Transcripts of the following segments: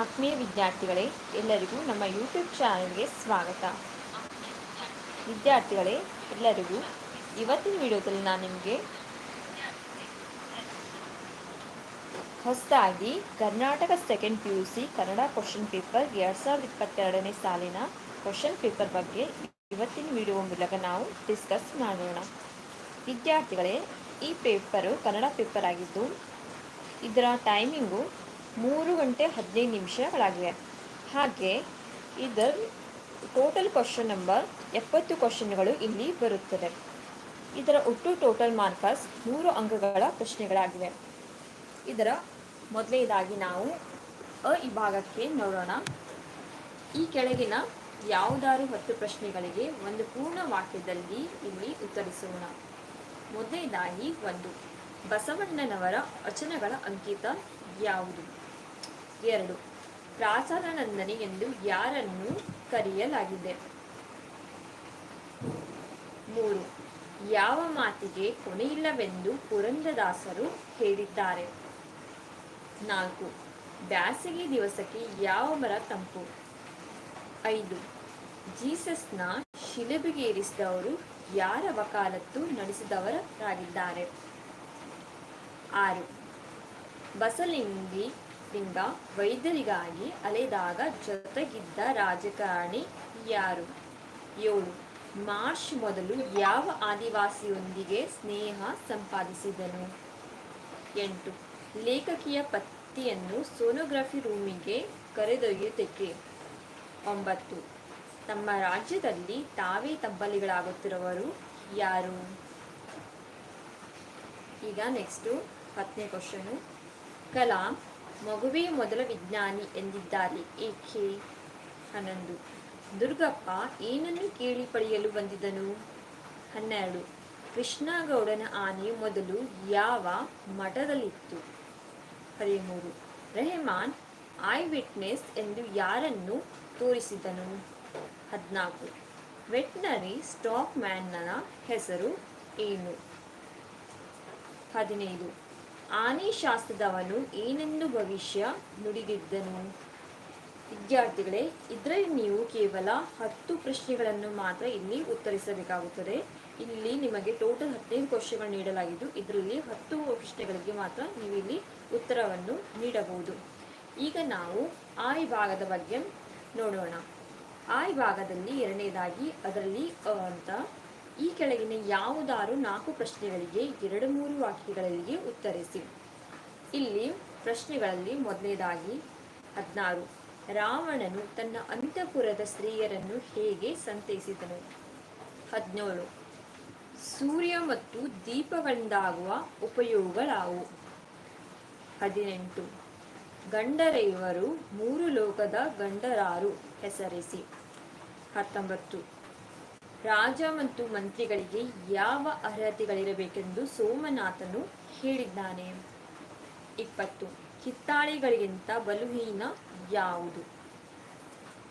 ಆತ್ಮೀಯ ವಿದ್ಯಾರ್ಥಿಗಳೇ, ಎಲ್ಲರಿಗೂ ನಮ್ಮ ಯೂಟ್ಯೂಬ್ ಚಾನಲ್ಗೆ ಸ್ವಾಗತ. ವಿದ್ಯಾರ್ಥಿಗಳೇ, ಎಲ್ಲರಿಗೂ ಇವತ್ತಿನ ವಿಡಿಯೋದಲ್ಲಿ ನಾನು ನಿಮಗೆ ಹೊಸದಾಗಿ Karnataka second P U C Kannada question paper ಎರಡು ಸಾವಿರದ ಇಪ್ಪತ್ತೆರಡನೇ ಸಾಲಿನ ಕ್ವಶನ್ ಪೇಪರ್ ಬಗ್ಗೆ ಇವತ್ತಿನ ವಿಡಿಯೋ ಮೂಲಕ ನಾವು ಡಿಸ್ಕಸ್ ಮಾಡೋಣ. ವಿದ್ಯಾರ್ಥಿಗಳೇ, ಈ ಪೇಪರು ಕನ್ನಡ ಪೇಪರ್ ಆಗಿದ್ದು, ಇದರ ಟೈಮಿಂಗು ಮೂರು ಗಂಟೆ ಹದಿನೈದು ನಿಮಿಷಗಳಾಗಿವೆ. ಹಾಗೆ ಇದರ ಟೋಟಲ್ ಕ್ವಶನ್ ನಂಬರ್ ಎಪ್ಪತ್ತು ಕ್ವಶನ್ಗಳು ಇಲ್ಲಿ ಬರುತ್ತದೆ. ಇದರ ಒಟ್ಟು ಟೋಟಲ್ ಮಾರ್ಕರ್ಸ್ ಮೂರು ಅಂಕಗಳ ಪ್ರಶ್ನೆಗಳಾಗಿವೆ. ಇದರ ಮೊದಲನೇದಾಗಿ ನಾವು ಅ ವಿಭಾಗಕ್ಕೆ ನೋಡೋಣ. ಈ ಕೆಳಗಿನ ಯಾವುದಾರು ಹತ್ತು ಪ್ರಶ್ನೆಗಳಿಗೆ ಒಂದು ಪೂರ್ಣ ವಾಕ್ಯದಲ್ಲಿ ಇಲ್ಲಿ ಉತ್ತರಿಸೋಣ. ಮೊದಲನೇದಾಗಿ ಒಂದು, ಬಸವಣ್ಣನವರ ವಚನಗಳ ಅಂಕಿತ ಯಾವುದು? ಎರಡು. ಪ್ರಾಸನಂದನಿ ಎಂದು ಯಾರನ್ನು ಕರೆಯಲಾಗಿದೆ? ಮೂರು. ಯಾವ ಮಾತಿಗೆ ಕೊನೆಯಿಲ್ಲವೆಂದು ಪುರಂದದಾಸರು ಹೇಳಿದ್ದಾರೆ. ನಾಲ್ಕು. ಬ್ಯಾಸಗಿ ದಿವಸಕ್ಕೆ ಯಾವ ಮರ ತಂಪು? ಐದು. ಜೀಸಸ್ನ ಶಿಲುಬಿಗೇರಿಸಿದವರು ಯಾರ ವಕಾಲತ್ತು ನಡೆಸಿದವರಾಗಿದ್ದಾರೆ? ಆರು. ಬಸಲಿಂಗಿ ಲಿಂಗ ವೈದ್ಯರಿಗಾಗಿ ಅಲೆದಾಗ ಜೊತೆಗಿದ್ದ ರಾಜಕಾರಣಿ ಯಾರು? ಏಳು. ಮಾರ್ಚ್ ಮೊದಲು ಯಾವ ಆದಿವಾಸಿಯೊಂದಿಗೆ ಸ್ನೇಹ ಸಂಪಾದಿಸಿದನು? ಎಂಟು. ಲೇಖಕಿಯ ಪತ್ತಿಯನ್ನು ಸೋನೋಗ್ರಫಿ ರೂಮಿಗೆ ಕರೆದೊಯ್ಯುತ್ತಕ್ಕೆ. ಒಂಬತ್ತು. ತಮ್ಮ ರಾಜ್ಯದಲ್ಲಿ ತಾವೇ ತಬ್ಬಲಿಗಳಾಗುತ್ತಿರುವವರು ಯಾರು? ಈಗ ನೆಕ್ಸ್ಟು ಹತ್ತನೇ ಕ್ವಶನು ಕಲಾಂ ಮಗುವೇ ಮೊದಲ ವಿಜ್ಞಾನಿ ಎಂದಿದ್ದಾರೆ. ಏಕೆ ಹನ್ನೊಂದು. ದುರ್ಗಪ್ಪ ಏನನ್ನು ಕೇಳಿ ಪಡೆಯಲು ಬಂದಿದ್ದನು ಹನ್ನೆರಡು. ಕೃಷ್ಣಗೌಡನ ಆನೆ ಮೊದಲು ಯಾವ ಮಠದಲ್ಲಿತ್ತು? ಹದಿಮೂರು. ರೆಹಮಾನ್, ಐ ವಿಟ್ನೆಸ್ ಎಂದು ಯಾರನ್ನು ತೋರಿಸಿದನು? ಹದಿನಾಲ್ಕು. ವೆಟ್ನರಿ ಸ್ಟಾಕ್ ಮ್ಯಾನ್ನ ಹೆಸರು ಏನು? ಹದಿನೈದು. ಆನೆ ಶಾಸ್ತ್ರದವನು ಏನೆಂದು ಭವಿಷ್ಯ ನುಡಿದಿದ್ದನು? ವಿದ್ಯಾರ್ಥಿಗಳೇ, ಇದರಲ್ಲಿ ನೀವು ಕೇವಲ ಹತ್ತು ಪ್ರಶ್ನೆಗಳನ್ನು ಮಾತ್ರ ಇಲ್ಲಿ ಉತ್ತರಿಸಬೇಕಾಗುತ್ತದೆ. ಇಲ್ಲಿ ನಿಮಗೆ ಟೋಟಲ್ ಹದಿನೈದು ಕ್ವಶನ್ಗಳು ನೀಡಲಾಗಿದ್ದು, ಇದರಲ್ಲಿ ಹತ್ತು ಪ್ರಶ್ನೆಗಳಿಗೆ ಮಾತ್ರ ನೀವು ಇಲ್ಲಿ ಉತ್ತರವನ್ನು ನೀಡಬಹುದು. ಈಗ ನಾವು ಆಯ್ ಭಾಗದ ಬಗ್ಗೆ ನೋಡೋಣ. ಆ ವಿಭಾಗದಲ್ಲಿ ಎರಡನೇದಾಗಿ ಅದರಲ್ಲಿ ಅಂತ ಈ ಕೆಳಗಿನ ಯಾವುದಾರು ನಾಲ್ಕು ಪ್ರಶ್ನೆಗಳಿಗೆ ಎರಡು ಮೂರು ವಾಕ್ಯಗಳಲ್ಲಿ ಉತ್ತರಿಸಿ. ಇಲ್ಲಿ ಪ್ರಶ್ನೆಗಳಲ್ಲಿ ಮೊದಲನೇದಾಗಿ, ಹದಿನಾರು. ರಾವಣನು ತನ್ನ ಅಂತಃಪುರದ ಸ್ತ್ರೀಯರನ್ನು ಹೇಗೆ ಸಂತೈಸಿದನು? ಹದಿನೇಳು. ಸೂರ್ಯ ಮತ್ತು ದೀಪಗಳಿಂದಾಗುವ ಉಪಯೋಗಗಳಾವು? ಹದಿನೆಂಟು. ಗಂಡರೆಯವರು ಮೂರು ಲೋಕದ ಗಂಡರಾರು, ಹೆಸರಿಸಿ. ಹತ್ತೊಂಬತ್ತು. ರಾಜ ಮತ್ತು ಮಂತ್ರಿಗಳಿಗೆ ಯಾವ ಅರ್ಹತೆಗಳಿರಬೇಕೆಂದು ಸೋಮನಾಥನು ಹೇಳಿದ್ದಾನೆ. ಇಪ್ಪತ್ತು. ಕಿತ್ತಾಳೆಗಳಿಗಿಂತ ಬಲುಹೀನ ಯಾವುದು?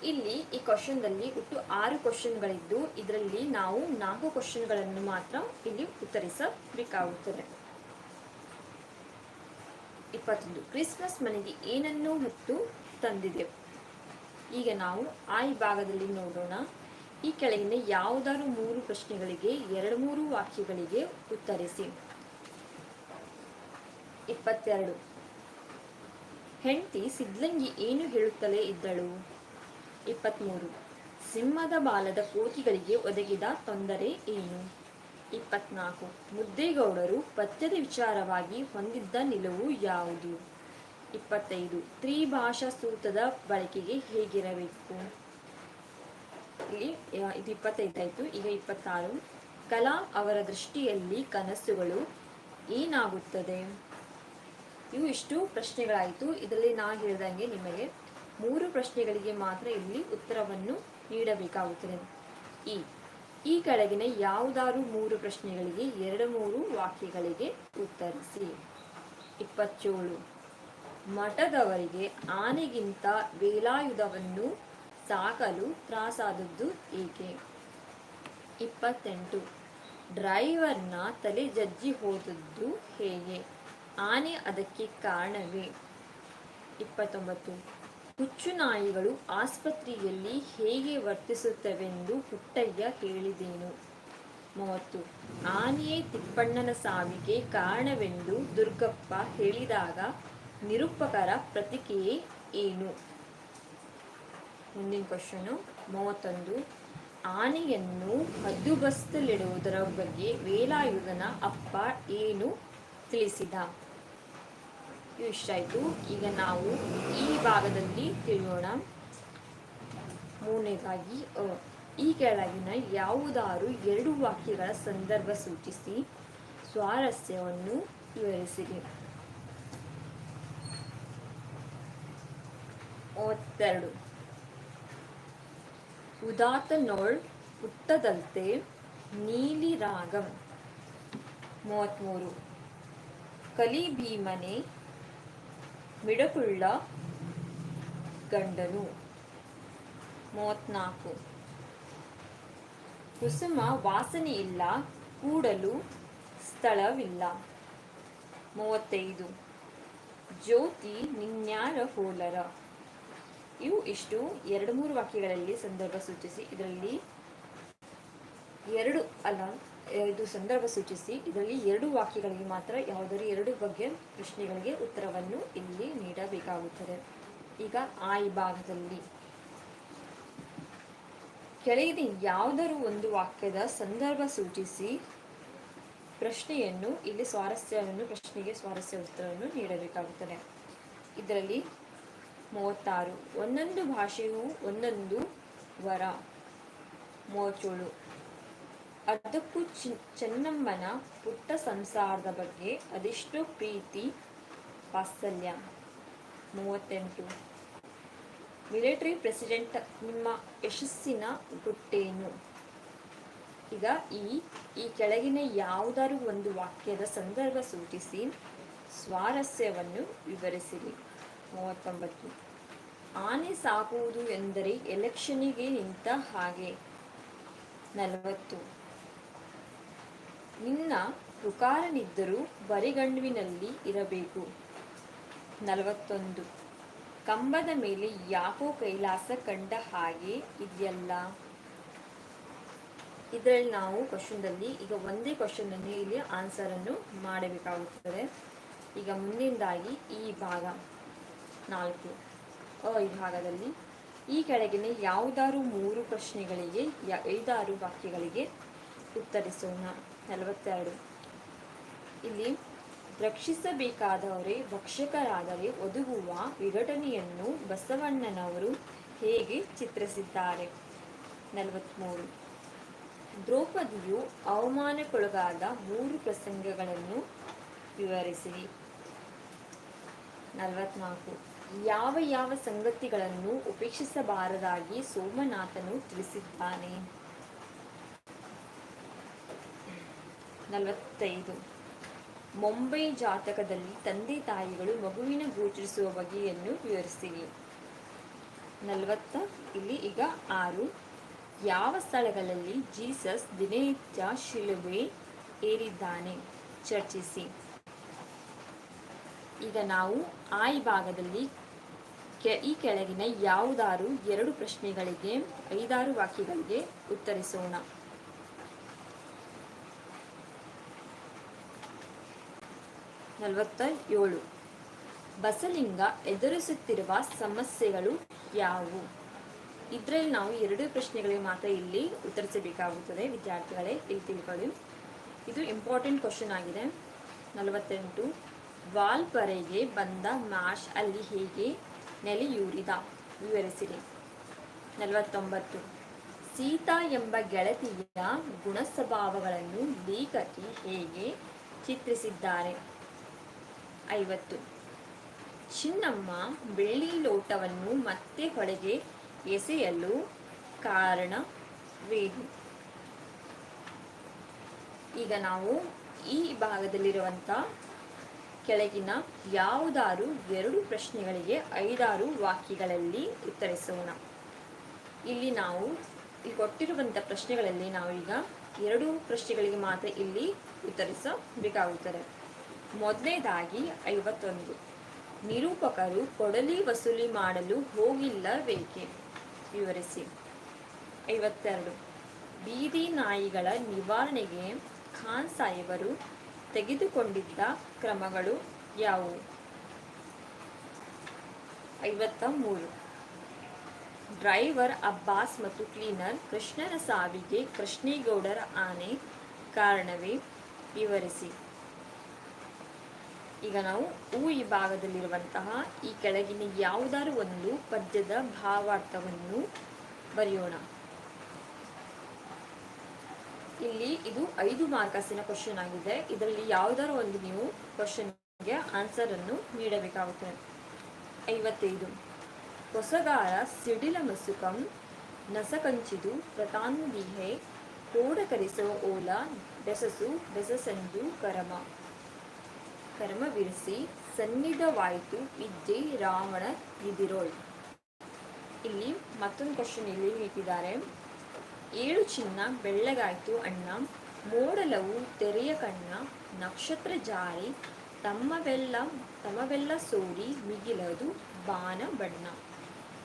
ಇಲ್ಲಿ ಈ ಕ್ವಶನ್ದಲ್ಲಿ ಒಟ್ಟು ಆರು ಕ್ವಶನ್ಗಳಿದ್ದು, ಇದರಲ್ಲಿ ನಾವು ನಾಲ್ಕು ಕ್ವಶನ್ಗಳನ್ನು ಮಾತ್ರ ಇಲ್ಲಿ ಉತ್ತರಿಸಬೇಕಾಗುತ್ತದೆ. ಇಪ್ಪತ್ತೊಂದು. ಕ್ರಿಸ್ಮಸ್ ಮನೆಗೆ ಏನನ್ನು ಹೊತ್ತು ತಂದಿದೆ? ಈಗ ನಾವು ಆ ಭಾಗದಲ್ಲಿ ನೋಡೋಣ. ಈ ಕೆಳಗಿನ ಯಾವುದಾದ್ರು ಮೂರು ಪ್ರಶ್ನೆಗಳಿಗೆ ಎರಡು ಮೂರು ವಾಕ್ಯಗಳಿಗೆ ಉತ್ತರಿಸಿ. ಇಪ್ಪತ್ತೆರಡು. ಹೆಂಡತಿ ಸಿದ್ಲಂಗಿ ಏನು ಹೇಳುತ್ತಲೇ ಇದ್ದಳು? ಇಪ್ಪತ್ತ್ಮೂರು ಸಿಂಹದ ಬಾಲದ ಕೋತಿಗಳಿಗೆ ಒದಗಿದ ತೊಂದರೆ ಏನು? ಇಪ್ಪತ್ನಾಲ್ಕು. ಮುದ್ದೇಗೌಡರು ಪಥ್ಯದ ವಿಚಾರವಾಗಿ ಹೊಂದಿದ್ದ ನಿಲುವು ಯಾವುದು? ಇಪ್ಪತ್ತೈದು. ತ್ರಿಭಾಷಾ ಸೂತ್ರದ ಬಳಕೆಗೆ ಹೇಗಿರಬೇಕು? ಇಲ್ಲಿ ಇದು ಇಪ್ಪತ್ತೈದಾಯಿತು. ಈಗ ಇಪ್ಪತ್ತಾರು. ಕಲಾ ಅವರ ದೃಷ್ಟಿಯಲ್ಲಿ ಕನಸುಗಳು ಏನಾಗುತ್ತದೆ? ಇವು ಇಷ್ಟು ಪ್ರಶ್ನೆಗಳಾಯಿತು. ಇದರಲ್ಲಿ ನಾ ಹೇಳಿದಂಗೆ ನಿಮಗೆ ಮೂರು ಪ್ರಶ್ನೆಗಳಿಗೆ ಮಾತ್ರ ಇಲ್ಲಿ ಉತ್ತರವನ್ನು ನೀಡಬೇಕಾಗುತ್ತದೆ. ಈ ಈ ಕೆಳಗಿನ ಯಾವುದಾದ್ರು ಮೂರು ಪ್ರಶ್ನೆಗಳಿಗೆ ಎರಡು ಮೂರು ವಾಕ್ಯಗಳಿಗೆ ಉತ್ತರಿಸಿ. ಇಪ್ಪತ್ತೇಳು. ಮಠದವರಿಗೆ ಆನೆಗಿಂತ ವೇಲಾಯುಧವನ್ನು ಸಾಕಲು ತ್ರಾಸಾದದ್ದು ಏಕೆ? ಇಪ್ಪತ್ತೆಂಟು. ಡ್ರೈವರ್ನ ತಲೆ ಜಜ್ಜಿ ಹೋದದ್ದು ಹೇಗೆ? ಆನೆ ಅದಕ್ಕೆ ಕಾರಣವೇ? ಇಪ್ಪತ್ತೊಂಬತ್ತು. ಹುಚ್ಚು ನಾಯಿಗಳು ಆಸ್ಪತ್ರೆಯಲ್ಲಿ ಹೇಗೆ ವರ್ತಿಸುತ್ತವೆಂದು ಪುಟ್ಟಯ್ಯ ಹೇಳಿದೇನು ಮೂವತ್ತು. ಆನೆಯೇ ತಿಪ್ಪಣ್ಣನ ಸಾವಿಗೆ ಕಾರಣವೆಂದು ದುರ್ಗಪ್ಪ ಹೇಳಿದಾಗ ನಿರೂಪಕರ ಪ್ರತಿಕ್ರಿಯೆ ಏನು? ಮುಂದಿನ ಕ್ವಶನು ಮೂವತ್ತೊಂದು. ಆನೆಯನ್ನು ಹದ್ದುಬಸ್ತಲಿಡುವುದರ ಬಗ್ಗೆ ವೇಲಾಯುಧನ ಅಪ್ಪ ಏನು ತಿಳಿಸಿದ? ಇಷ್ಟ ಆಯಿತು ಈಗ ನಾವು ಈ ಭಾಗದಲ್ಲಿ ತಿಳಿಯೋಣ. ಮೂರನೇದಾಗಿ. ಈ ಕೆಳಗಿನ ಯಾವುದಾರು ಎರಡು ವಾಕ್ಯಗಳ ಸಂದರ್ಭ ಸೂಚಿಸಿ. ಸ್ವಾರಸ್ಯವನ್ನು ವಿವರಿಸಿದೆ ಮೂವತ್ತೆರಡು. ಉದಾತ್ತ ನೋಳ್ ಪುಟ್ಟದಂತೆ ನೀಲಿ ರಾಗಂ ಮೂವತ್ತ್ಮೂರು ಕಲಿ ಭೀಮನೆ ಮಿಡಕುಳ್ಳ ಗಂಡನು. ಮೂವತ್ನಾಲ್ಕು. ಕುಸುಮ ವಾಸನೆಯಿಲ್ಲ, ಕೂಡಲು ಸ್ಥಳವಿಲ್ಲ. ಮೂವತ್ತೈದು. ಜ್ಯೋತಿ ನಿನ್ಯಾರ ಹೋಲರ ಇವು ಇಷ್ಟು ಎರಡು ಮೂರು ವಾಕ್ಯಗಳಲ್ಲಿ ಸಂದರ್ಭ ಸೂಚಿಸಿ, ಇದರಲ್ಲಿ ಎರಡು ಅಲ್ಲ, ಇದು ಸಂದರ್ಭ ಸೂಚಿಸಿ, ಇದರಲ್ಲಿ ಎರಡು ವಾಕ್ಯಗಳಿಗೆ ಮಾತ್ರ ಯಾವುದಾದ್ರೂ ಎರಡು ಬಗ್ಗೆ ಪ್ರಶ್ನೆಗಳಿಗೆ ಉತ್ತರವನ್ನು ಇಲ್ಲಿ ನೀಡಬೇಕಾಗುತ್ತದೆ. ಈಗ ಆ ಈ ಭಾಗದಲ್ಲಿ. ಕೆಳಗಿನ ಯಾವುದಾದ್ರೂ ಒಂದು ವಾಕ್ಯದ ಸಂದರ್ಭ ಸೂಚಿಸಿ ಪ್ರಶ್ನೆಯನ್ನು, ಇಲ್ಲಿ ಸ್ವಾರಸ್ಯವನ್ನು, ಪ್ರಶ್ನೆಗೆ ಸ್ವಾರಸ್ಯ ಉತ್ತರವನ್ನು ನೀಡಬೇಕಾಗುತ್ತದೆ. ಇದರಲ್ಲಿ ಮೂವತ್ತಾರು. ಒಂದೊಂದು ಭಾಷೆಯು ಒಂದೊಂದು ವರ. ಮೂವತ್ತೇಳು. ಅದಕ್ಕೂ ಚಿ, ಚೆನ್ನಮ್ಮನ ಪುಟ್ಟ ಸಂಸಾರದ ಬಗ್ಗೆ ಅದೆಷ್ಟೋ ಪ್ರೀತಿ, ವಾತ್ಸಲ್ಯ. ಮೂವತ್ತೆಂಟು. ಮಿಲಿಟರಿ ಪ್ರೆಸಿಡೆಂಟ್ ನಿಮ್ಮ ಯಶಸ್ಸಿನ ಗುಟ್ಟೇನು? ಈಗ ಈ ಈ ಕೆಳಗಿನ ಯಾವುದಾದ್ರೂ ಒಂದು ವಾಕ್ಯದ ಸಂದರ್ಭ ಸೂಚಿಸಿ, ಸ್ವಾರಸ್ಯವನ್ನು ವಿವರಿಸಿರಿ. ಮೂವತ್ತೊಂಬತ್ತು. ಆನೆ ಸಾಕುವುದು ಎಂದರೆ ಎಲೆಕ್ಷನಿಗೆ ನಿಂತ ಹಾಗೆ. ನಲವತ್ತು. ನಿನ್ನ ಋಕಾರನಿದ್ದರೂ ಬರಿಗಂಡುವಿನಲ್ಲಿ ಇರಬೇಕು. ನಲವತ್ತೊಂದು. ಕಂಬದ ಮೇಲೆ ಯಾಕೋ ಕೈಲಾಸ ಕಂಡ ಹಾಗೆ ಇದೆಯಲ್ಲ? ಇದರಲ್ಲಿ ನಾವು ಕ್ವಶನ್ದಲ್ಲಿ ಈಗ ಒಂದೇ ಕ್ವಶನ್ನಲ್ಲಿ ಇಲ್ಲಿ ಆನ್ಸರನ್ನು ಮಾಡಬೇಕಾಗುತ್ತದೆ. ಈಗ ಮುಂದಿನದಾಗಿ ಈ ಭಾಗ. ನಾಲ್ಕು. ಅ ಈ ಕೆಳಗಿನ ಯಾವುದಾರು ಮೂರು ಪ್ರಶ್ನೆಗಳಿಗೆ ಐದಾರು ವಾಕ್ಯಗಳಿಗೆ ಉತ್ತರಿಸೋಣ. ನಲವತ್ತೆರಡು. ಇಲ್ಲಿ, ರಕ್ಷಿಸಬೇಕಾದವರೇ ಭಕ್ಷಕರಾದರೆ ಒದಗುವ ವಿಘಟನೆಯನ್ನು ಬಸವಣ್ಣನವರು ಹೇಗೆ ಚಿತ್ರಿಸಿದ್ದಾರೆ? ನಲವತ್ತ್ಮೂರು ದ್ರೌಪದಿಯು ಅವಮಾನಕ್ಕೊಳಗಾದ ಮೂರು ಪ್ರಸಂಗಗಳನ್ನು ವಿವರಿಸಿರಿ ನಲವತ್ನಾಲ್ಕು. ಯಾವ ಯಾವ ಸಂಗತಿಗಳನ್ನು ಉಪೇಕ್ಷಿಸಬಾರದಾಗಿ ಸೋಮನಾಥನು ತಿಳಿಸಿದ್ದಾನೆ? ನಲವತ್ತೈದು. ಮುಂಬೈ ಜಾತಕದಲ್ಲಿ ತಂದೆ ತಾಯಿಗಳು ಮಗುವಿನ ಗೋಚರಿಸುವ ಬಗೆಯನ್ನು ವಿವರಿಸಿವೆ ನಲವತ್ತ, ಇಲ್ಲಿ ಈಗ ಆರು. ಯಾವ ಸ್ಥಳಗಳಲ್ಲಿ ಜೀಸಸ್ ದಿನನಿತ್ಯ ಶಿಲುಬೆ ಏರಿದ್ದಾನೆ? ಚರ್ಚಿಸಿ. ಈಗ ನಾವು ಆ ಭಾಗದಲ್ಲಿ ಈ ಕೆಳಗಿನ ಯಾವುದಾರು ಎರಡು ಪ್ರಶ್ನೆಗಳಿಗೆ, ಐದಾರು ವಾಕ್ಯಗಳಿಗೆ ಉತ್ತರಿಸೋಣ. ನಲವತ್ತ ಏಳು ಬಸಲಿಂಗ ಎದುರಿಸುತ್ತಿರುವ ಸಮಸ್ಯೆಗಳು ಯಾವುವು? ಇದರಲ್ಲಿ ನಾವು ಎರಡು ಪ್ರಶ್ನೆಗಳಿಗೆ ಮಾತ್ರ ಇಲ್ಲಿ ಉತ್ತರಿಸಬೇಕಾಗುತ್ತದೆ, ವಿದ್ಯಾರ್ಥಿಗಳೇ, ಇಲ್ಲಿ ತಿಳ್ಕೊಳ್ಳಿ. ಇದು ಇಂಪಾರ್ಟೆಂಟ್ ಕ್ವಶನ್ ಆಗಿದೆ. ನಲವತ್ತೆಂಟು. ವಾಲ್ಪರೆಗೆ ಬಂದ ಮ್ಯಾಶ್ ಅಲ್ಲಿ ಹೇಗೆ ನೆಲೆಯೂರಿದ ವಿವರಿಸಿರಿ. ನಲವತ್ತೊಂಬತ್ತು. ಸೀತಾ ಎಂಬ ಗೆಳತಿಯ ಗುಣಸ್ವಭಾವಗಳನ್ನು ಲೇಖಕಿ ಹೇಗೆ ಚಿತ್ರಿಸಿದ್ದಾರೆ? ಐವತ್ತು. ಚಿನ್ನಮ್ಮ ಬೆಳ್ಳಿ ಲೋಟವನ್ನು ಮತ್ತೆ ಹೊಳೆಗೆ ಎಸೆಯಲು ಕಾರಣವೇನು? ಈಗ ನಾವು ಈ ಭಾಗದಲ್ಲಿರುವಂಥ ಕೆಳಗಿನ ಯಾವುದಾರು ಎರಡು ಪ್ರಶ್ನೆಗಳಿಗೆ ಐದಾರು ವಾಕ್ಯಗಳಲ್ಲಿ ಉತ್ತರಿಸೋಣ. ಇಲ್ಲಿ ನಾವು ಇಲ್ಲಿ ಕೊಟ್ಟಿರುವಂಥ ಪ್ರಶ್ನೆಗಳಲ್ಲಿ ನಾವು ಈಗ ಎರಡು ಪ್ರಶ್ನೆಗಳಿಗೆ ಮಾತ್ರ ಇಲ್ಲಿ ಉತ್ತರಿಸಬೇಕಾಗುತ್ತದೆ. ಮೊದಲನೇದಾಗಿ ಐವತ್ತೊಂದು. ನಿರೂಪಕರು ಕೊಡಲಿ ವಸೂಲಿ ಮಾಡಲು ಹೋಗಿಲ್ಲಬೇಕೆ ವಿವರಿಸಿ. ಐವತ್ತೆರಡು. ಬೀದಿ ನಾಯಿಗಳ ನಿವಾರಣೆಗೆ ಖಾನ್ ಸಾಹೇಬರು ತೆಗೆದುಕೊಂಡಿದ್ದ ಕ್ರಮಗಳು ಯಾವುವು? ಐವತ್ತ ಮೂರು. ಡ್ರೈವರ್, ಅಬ್ಬಾಸ್ ಮತ್ತು ಕ್ಲೀನರ್ ಕೃಷ್ಣನ ಸಾವಿಗೆ ಕೃಷ್ಣೇಗೌಡರ ಆನೆ ಕಾರಣವೇ? ವಿವರಿಸಿ. ಈಗ ನಾವು ಹೂ ಈ ಭಾಗದಲ್ಲಿರುವಂತಹ ಈ ಕೆಳಗಿನ ಯಾವುದಾದ್ರೂ ಒಂದು ಪದ್ಯದ ಭಾವಾರ್ಥವನ್ನು ಬರೆಯೋಣ. ಇಲ್ಲಿ ಇದು ಐದು ಮಾರ್ಕಸಿನ ಕ್ವಶನ್ ಆಗಿದೆ. ಇದರಲ್ಲಿ ಯಾವುದಾದ್ರು ಒಂದು ನೀವು ಕ್ವಶನ್ಗೆ ಆನ್ಸರ್ ಅನ್ನು ನೀಡಬೇಕಾಗುತ್ತದೆ ಐವತ್ತೈದು. ಹೊಸಗಾರ ಸಿಡಿಲ ಮಸುಕಂ, ನಸಕಂಚಿದು ಪ್ರತಾನುದೀಹೆ ಕೋಡಕರಿಸುವ ಓಲ, ಬೆಸಸು, ಬೆಸಸಂದು, ಕರಮ. ಕರ್ಮ ಬಿಡಿಸಿ, ಸನ್ನಿಧವಾಯಿತು ವಿದ್ಯೆ ರಾವಣ, ಇದಿರೋಳ್. ಇಲ್ಲಿ ಮತ್ತೊಂದು ಕ್ವಶನ್ ಇಲ್ಲಿ ನೀಡಿದ್ದಾರೆ. ಏಳು ಚಿನ್ನ, ಬೆಳ್ಳಗಾಯ್ತು, ಅಣ್ಣ, ಮೋಡಲವು, ತೆರೆಯ ಕಣ್ಣ, ನಕ್ಷತ್ರ ಜಾರಿ, ತಮ್ಮವೆಲ್ಲ ತಮವೆಲ್ಲ ಸೋರಿ, ಮಿಗಿಲದು, ಬಾಣ, ಬಣ್ಣ.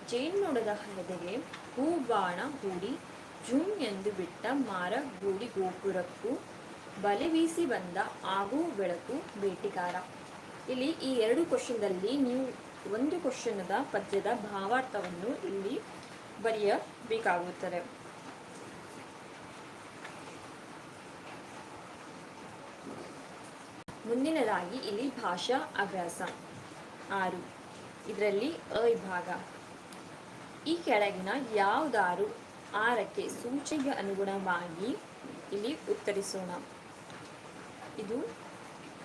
ಜೇನ್ನೊಡದ ಹೆದೆಗೆ ಹೂ, ಬಾಣ, ಹೂಡಿ ಜೂಮ್ ಎಂದು ಬಿಟ್ಟ ಮಾರ ಗೂಡಿ ಗೋಪುರಕ್ಕೂ, ಬಲೆ ಬೀಸಿ ಬಂದ ಆಗು, ಬೆಳಕು, ಬೇಟಿಗಾರ. ಇಲ್ಲಿ ಈ ಎರಡು ಕ್ವಶನ್ದಲ್ಲಿ ನೀವು ಒಂದು ಕ್ವಶನದ ಪದ್ಯದ ಭಾವಾರ್ಥವನ್ನು ಇಲ್ಲಿ ಬರೆಯಬೇಕಾಗುತ್ತದೆ. ಮುಂದಿನದಾಗಿ ಇಲ್ಲಿ ಭಾಷಾ ಅಭ್ಯಾಸ. ಆರು. ಇದರಲ್ಲಿ ಅ ವಿಭಾಗ. ಈ ಕೆಳಗಿನ ಯಾವುದಾರು ಆರಕ್ಕೆ ಸೂಚಿಗೆ ಅನುಗುಣವಾಗಿ ಇಲ್ಲಿ ಉತ್ತರಿಸೋಣ. ಇದು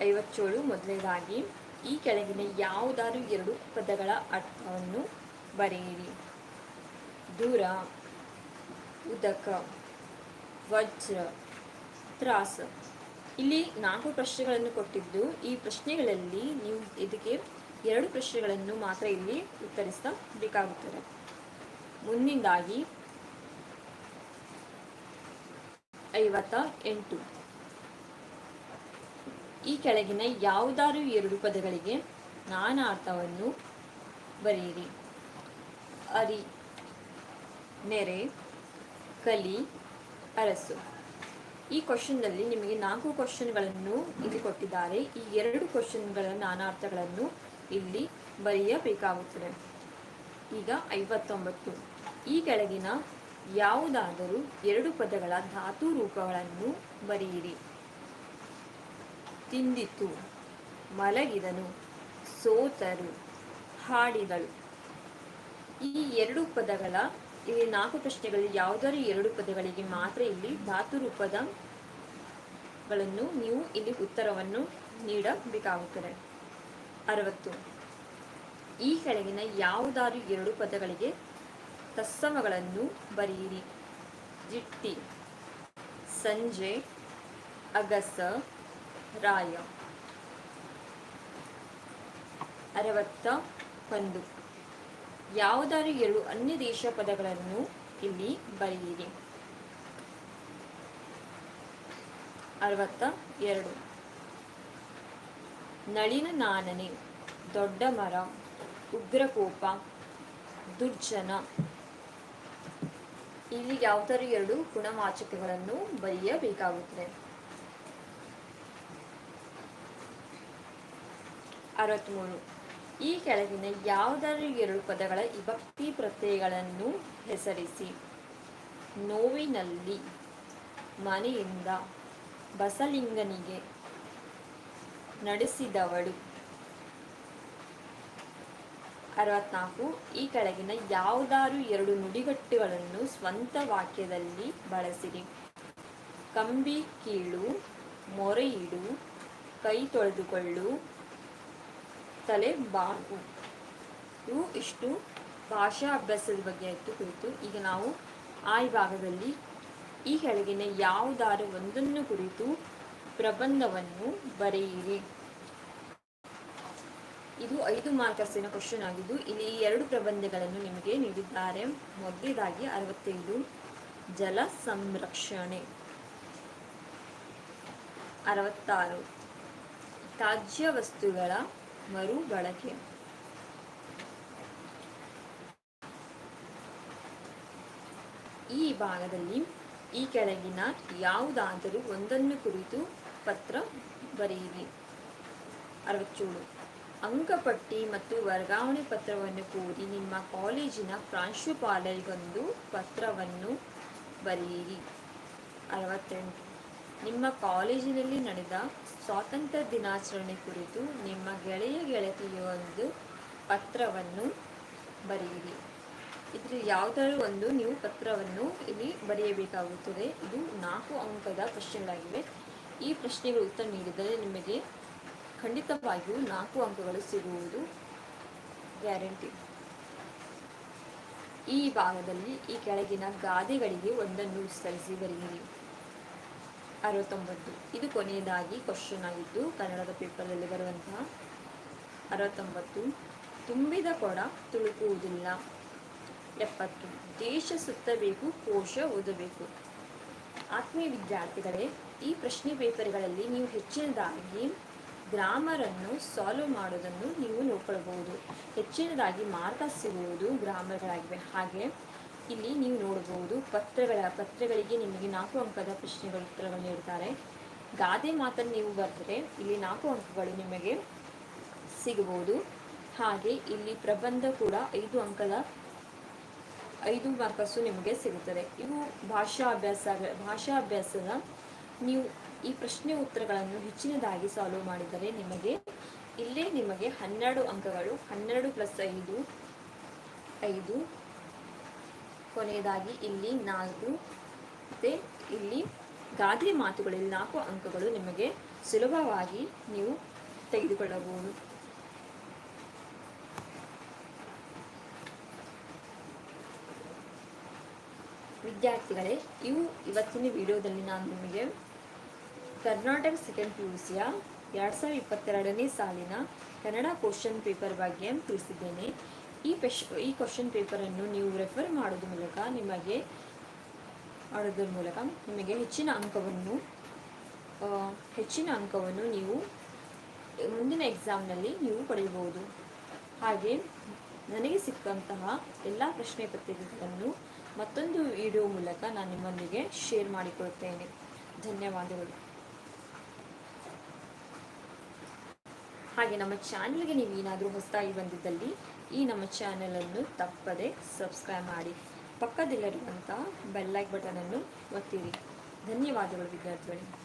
ಐವತ್ತೇಳು ಮೊದಲನೇದಾಗಿ ಈ ಕೆಳಗಿನ ಯಾವುದಾರು ಎರಡು ಪದಗಳ ಅರ್ಥವನ್ನು ಬರೆಯಿರಿ. ದೂರ, ಉದಕ, ವಜ್ರ, ತ್ರಾಸ. ಇಲ್ಲಿ ನಾಲ್ಕು ಪ್ರಶ್ನೆಗಳನ್ನು ಕೊಟ್ಟಿದ್ದು. ಈ ಪ್ರಶ್ನೆಗಳಲ್ಲಿ ನೀವು ಇದಕ್ಕೆ ಎರಡು ಪ್ರಶ್ನೆಗಳನ್ನು ಮಾತ್ರ ಇಲ್ಲಿ ಉತ್ತರಿಸಬೇಕಾಗುತ್ತದೆ. ಮುಂದಿನದಾಗಿ ಐವತ್ತ ಎಂಟು. ಈ ಕೆಳಗಿನ ಯಾವುದಾದ್ರು ಎರಡು ಪದಗಳಿಗೆ ನಾನಾ ಅರ್ಥವನ್ನು ಬರೆಯಿರಿ. ಅರಿ, ನೆರೆ, ಕಲಿ, ಅರಸು. ಈ ಕ್ವಶನ್ನಲ್ಲಿ ನಿಮಗೆ ನಾಲ್ಕು ಕ್ವಶನ್ಗಳನ್ನು ಇಲ್ಲಿ ಕೊಟ್ಟಿದ್ದಾರೆ. ಈ ಎರಡು ಕ್ವಶನ್ಗಳ ನಾನಾರ್ಥಗಳನ್ನು ಇಲ್ಲಿ ಬರೆಯಬೇಕಾಗುತ್ತದೆ. ಈಗ ಐವತ್ತೊಂಬತ್ತು. ಈ ಕೆಳಗಿನ ಯಾವುದಾದರೂ ಎರಡು ಪದಗಳ ಧಾತು ರೂಪಗಳನ್ನು ಬರೆಯಿರಿ. ತಿಂದಿತು, ಮಲಗಿದನು, ಸೋತರು, ಹಾಡಿದಳು. ಈ ಎರಡು ಪದಗಳ ಇಲ್ಲಿ ನಾಲ್ಕು ಪ್ರಶ್ನೆಗಳಲ್ಲಿ ಯಾವುದರ ಎರಡು ಪದಗಳಿಗೆ ಮಾತ್ರ ಇಲ್ಲಿ ಧಾತು ರೂಪದಗಳನ್ನು ನೀವು ಇಲ್ಲಿ ಉತ್ತರವನ್ನು ನೀಡಬೇಕಾಗುತ್ತದೆ? ಅರವತ್ತು. ಈ ಕೆಳಗಿನ ಯಾವುದಾದ್ರು ಎರಡು ಪದಗಳಿಗೆ ತತ್ಸಮಗಳನ್ನು ಬರೆಯಿರಿ. ಜಿಟ್ಟಿ, ಸಂಜೆ, ಅಗಸ, ರಾಯ. ಅರವತ್ತ ಒಂದು. ಯಾವುದಾದ್ರು ಎರಡು ಅನ್ಯ ದೇಶ ಪದಗಳನ್ನು ಇಲ್ಲಿ ಬರೆಯಿರಿ. ಅರವತ್ತ ಎರಡು. ನಳಿನ ನಾನನೆ, ದೊಡ್ಡ ಮರ, ಉಗ್ರಕೋಪ, ದುರ್ಜನ. ಇಲ್ಲಿ ಯಾವುದಾದ್ರು ಎರಡು ಗುಣವಾಚಕಗಳನ್ನು ಬರೆಯಬೇಕಾಗುತ್ತದೆ. ಅರವತ್ತ್ಮೂರು ಈ ಕೆಳಗಿನ ಯಾವುದಾದ್ರು ಎರಡು ಪದಗಳ ವಿಭಕ್ತಿ ಪ್ರತ್ಯಯಗಳನ್ನು ಹೆಸರಿಸಿ. ನೋವಿನಲ್ಲಿ ಮನೆಯಿಂದ ಬಸಲಿಂಗನಿಗೆ ನಡೆಸಿದವಳು. ಅರವತ್ನಾಲ್ಕು. ಈ ಕೆಳಗಿನ ಯಾವುದಾರು ಎರಡು ನುಡಿಗಟ್ಟುಗಳನ್ನು ಸ್ವಂತ ವಾಕ್ಯದಲ್ಲಿ ಬಳಸಿರಿ. ಕಂಬಿ ಕೀಳು ಮೊರೆಯಿಡು ಕೈ ತೊಳೆದುಕೊಳ್ಳು ತಲೆ ಬಾಗು ಇವು ಇಷ್ಟು ಭಾಷಾ ಅಭ್ಯಾಸದ ಬಗ್ಗೆ ಆಯಿತು ಕುರಿತು. ಈಗ ನಾವು ಆ ವಿಭಾಗದಲ್ಲಿ ಈ ಕೆಳಗಿನ ಯಾವುದಾರು ಒಂದನ್ನು ಕುರಿತು ಪ್ರಬಂಧವನ್ನು ಬರೆಯಿರಿ. ಇದು ಐದು ಮಾರ್ಕರ್ಸಿನ ಕ್ವಶನ್ ಆಗಿದ್ದು, ಇಲ್ಲಿ ಈ ಎರಡು ಪ್ರಬಂಧಗಳನ್ನು ನಿಮಗೆ ನೀಡಿದ್ದಾರೆ. ಮೊದಲೇದಾಗಿ ಅರವತ್ತೈದು, ಜಲ ಸಂರಕ್ಷಣೆ. ಅರವತ್ತಾರು, ತ್ಯಾಜ್ಯ ವಸ್ತುಗಳ ಮರು ಬಳಕೆ ಈ ಭಾಗದಲ್ಲಿ ಈ ಕೆಳಗಿನ ಯಾವುದಾದರೂ ಒಂದನ್ನು ಕುರಿತು ಪತ್ರ ಬರೆಯಿರಿ. ಅರವತ್ತೇಳು. ಅಂಕಪಟ್ಟಿ ಮತ್ತು ವರ್ಗಾವಣೆ ಪತ್ರವನ್ನು ಕೋರಿ ನಿಮ್ಮ ಕಾಲೇಜಿನ ಪ್ರಾಂಶುಪಾಲರಿಗೊಂದು ಪತ್ರವನ್ನು ಬರೆಯಿರಿ. ಅರವತ್ತೆಂಟು. ನಿಮ್ಮ ಕಾಲೇಜಿನಲ್ಲಿ ನಡೆದ ಸ್ವಾತಂತ್ರ್ಯ ದಿನಾಚರಣೆ ಕುರಿತು ನಿಮ್ಮ ಗೆಳೆಯ ಗೆಳತಿಯೊಂದು ಪತ್ರವನ್ನು ಬರೆಯಿರಿ. ಇದ್ರ ಯಾವುದಾದ್ರೂ ಒಂದು ನೀವು ಪತ್ರವನ್ನು ಇಲ್ಲಿ ಬರೆಯಬೇಕಾಗುತ್ತದೆ. ಇದು ನಾಲ್ಕು ಅಂಕದ ಪ್ರಶ್ನೆಗಳಾಗಿವೆ ಈ ಪ್ರಶ್ನೆಗಳು ಉತ್ತರ ನೀಡಿದರೆ ನಿಮಗೆ ಖಂಡಿತವಾಗಿಯೂ ನಾಲ್ಕು ಅಂಕಗಳು ಸಿಗುವುದು ಗ್ಯಾರಂಟಿ. ಈ ಭಾಗದಲ್ಲಿ ಈ ಕೆಳಗಿನ ಗಾದೆಗಳಿಗೆ ಒಂದನ್ನು ವಿಸ್ತರಿಸಿ ಬರೆಯಿರಿ. ಅರವತ್ತೊಂಬತ್ತು. ಇದು ಕೊನೆಯದಾಗಿ ಕ್ವಶನ್ ಆಗಿದ್ದು, ಕನ್ನಡದ ಪೇಪರಲ್ಲಿ ಬರುವಂತಹ ಅರವತ್ತೊಂಬತ್ತು. ತುಂಬಿದ ಕೊಡ ತುಳುಕುವುದಿಲ್ಲ. ಎಪ್ಪತ್ತು. ದೇಶ ಸುತ್ತಬೇಕು, ಕೋಶ ಓದಬೇಕು. ಆತ್ಮೀಯ ವಿದ್ಯಾರ್ಥಿಗಳೇ, ಈ ಪ್ರಶ್ನೆ ಪೇಪರ್ಗಳಲ್ಲಿ ನೀವು ಹೆಚ್ಚಿನದಾಗಿ ಗ್ರಾಮರನ್ನು ಸಾಲ್ವ್ ಮಾಡೋದನ್ನು ನೀವು ನೋಡ್ಕೊಳ್ಬಹುದು. ಹೆಚ್ಚಿನದಾಗಿ ಮಾರ್ಕ ಸಿಗುವುದು ಗ್ರಾಮರ್ಗಳಾಗಿವೆ. ಹಾಗೆ ಇಲ್ಲಿ ನೀವು ನೋಡಬಹುದು ಪತ್ರಗಳ, ಪತ್ರಗಳಿಗೆ ನಿಮಗೆ ನಾಲ್ಕು ಅಂಕದ ಪ್ರಶ್ನೆಗಳ ಉತ್ತರಗಳು ನೀಡ್ತಾರೆ ಗಾದೆ ಮಾತನ್ನು ನೀವು ಬರೆದರೆ ಇಲ್ಲಿ ನಾಲ್ಕು ಅಂಕಗಳು ನಿಮಗೆ ಸಿಗಬಹುದು. ಹಾಗೆ ಇಲ್ಲಿ ಪ್ರಬಂಧ ಕೂಡ ಐದು ಅಂಕದ, ಐದು ಮಾರ್ಕಸ್ಸು ನಿಮಗೆ ಸಿಗುತ್ತದೆ. ಇವು ಭಾಷಾ ಅಭ್ಯಾಸ, ಭಾಷಾ ಅಭ್ಯಾಸದ ನೀವು ಈ ಪ್ರಶ್ನೆ ಉತ್ತರಗಳನ್ನು ಹೆಚ್ಚಿನದಾಗಿ ಸಾಲ್ವ್ ಮಾಡಿದರೆ ನಿಮಗೆ, ಇಲ್ಲೇ ನಿಮಗೆ ಹನ್ನೆರಡು ಅಂಕಗಳು, ಹನ್ನೆರಡು ಪ್ಲಸ್ ಐದು ಐದು ಕೊನೆಯದಾಗಿ ಇಲ್ಲಿ ನಾಲ್ಕು ಮತ್ತು ಇಲ್ಲಿ ಗಾದೆ ಮಾತುಗಳಲ್ಲಿ ನಾಲ್ಕು ಅಂಕಗಳು ನಿಮಗೆ ಸುಲಭವಾಗಿ ನೀವು ತೆಗೆದುಕೊಳ್ಳಬಹುದು. ವಿದ್ಯಾರ್ಥಿಗಳೇ, ಇವು ಇವತ್ತಿನ ವಿಡಿಯೋದಲ್ಲಿ ನಾನು ನಿಮಗೆ ಕರ್ನಾಟಕ ಸೆಕೆಂಡ್ ಪಿ ಯು ಸಿಯ ಎರಡು ಸಾವಿರದ ಇಪ್ಪತ್ತೆರಡನೇ ಸಾಲಿನ ಕನ್ನಡ ಕ್ವಶನ್ ಪೇಪರ್ ಬಗ್ಗೆ ತಿಳಿಸಿದ್ದೇನೆ. ಈ ಪೆಶ್ ಈ ಕ್ವಶನ್ ಪೇಪರನ್ನು ನೀವು ರೆಫರ್ ಮಾಡೋದ್ರ ಮೂಲಕ ನಿಮಗೆ ಮಾಡೋದ್ರ ಮೂಲಕ ನಿಮಗೆ ಹೆಚ್ಚಿನ ಅಂಕವನ್ನು ಹೆಚ್ಚಿನ ಅಂಕವನ್ನು ನೀವು ಮುಂದಿನ ಎಕ್ಸಾಮ್ನಲ್ಲಿ ನೀವು ಪಡೆಯಬಹುದು. ಹಾಗೆ ನನಗೆ ಸಿಕ್ಕಂತಹ ಎಲ್ಲ ಪ್ರಶ್ನೆ ಪತ್ರಿಕೆಗಳನ್ನು ಮತ್ತೊಂದು ವಿಡಿಯೋ ಮೂಲಕ ನಾನು ನಿಮ್ಮೊಂದಿಗೆ ಶೇರ್ ಮಾಡಿಕೊಳ್ತೇನೆ. ಧನ್ಯವಾದಗಳು. ಹಾಗೆ ನಮ್ಮ ಚಾನಲ್ಗೆ ನೀವು ಏನಾದರೂ ಹೊಸದಾಗಿ ಬಂದಿದ್ದಲ್ಲಿ ಈ ನಮ್ಮ ಚಾನಲನ್ನು ತಪ್ಪದೆ ಸಬ್ಸ್ಕ್ರೈಬ್ ಮಾಡಿ ಪಕ್ಕದಲ್ಲಿರುವಂತಹ ಬೆಲ್ಲೈಕ್ ಬಟನನ್ನು ಒತ್ತಿರಿ. ಧನ್ಯವಾದಗಳು ವಿದ್ಯಾರ್ಥಿಗಳೇ.